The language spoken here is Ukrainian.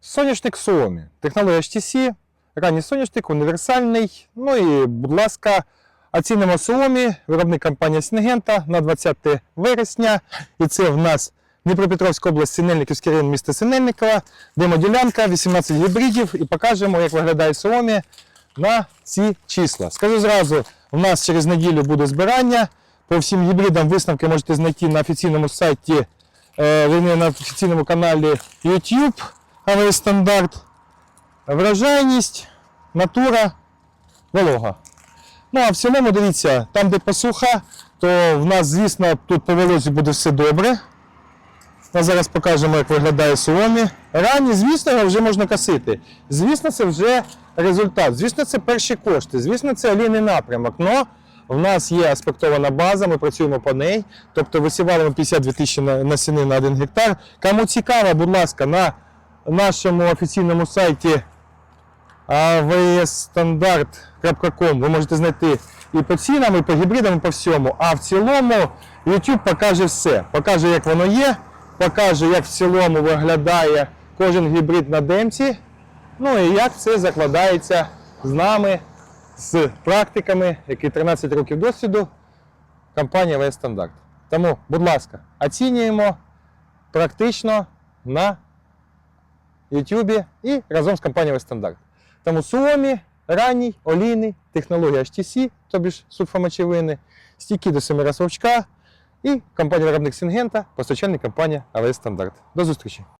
Соняшник Suomi. Технологія HTC, ранній соняшник, універсальний. Ну і, будь ласка, оцінимо Suomi, виробник компанія Сінгента на 20 вересня. І це в нас Дніпропетровська область, Синельниківський район міста Синельникова, демоділянка, 18 гібридів. І покажемо, як виглядає Suomi на ці числа. Скажу зразу, у нас через неділю буде збирання. По всім гібридам висновки можете знайти на офіційному сайті, е, на офіційному каналі YouTube. АВС стандарт. Врожайність, натура, волога. Ну а в цілому, дивіться, там, де посуха, то в нас, звісно, тут по волозі буде все добре. Ми зараз покажемо, як виглядає соломі. Ранні, звісно, його вже можна косити. Звісно, це вже результат. Звісно, це перші кошти. Звісно, це олійний напрямок. Но в нас є аспектована база, ми працюємо по неї. Тобто висівали ми 52 тисячі на, на на 1 гектар. Кому цікаво, будь ласка, на нашому офіційному сайті avsstandard.com ви можете знайти і по цінам, і по гібридам, і по всьому. А в цілому YouTube покаже все. Покаже, як воно є, покаже, як в цілому виглядає кожен гібрид на демці. Ну і як це закладається з нами, з практиками, які 13 років досвіду, компанія VS Стандарт. Тому, будь ласка, оцінюємо практично на YouTube і разом з компанією Стандарт. Тому Suomi, ранній, олійний, технологія HTC, тобі ж субфомачевини, стійкі до семира совчка і компанія виробник Сінгента, постачальник компанія АВС Стандарт. До зустрічі!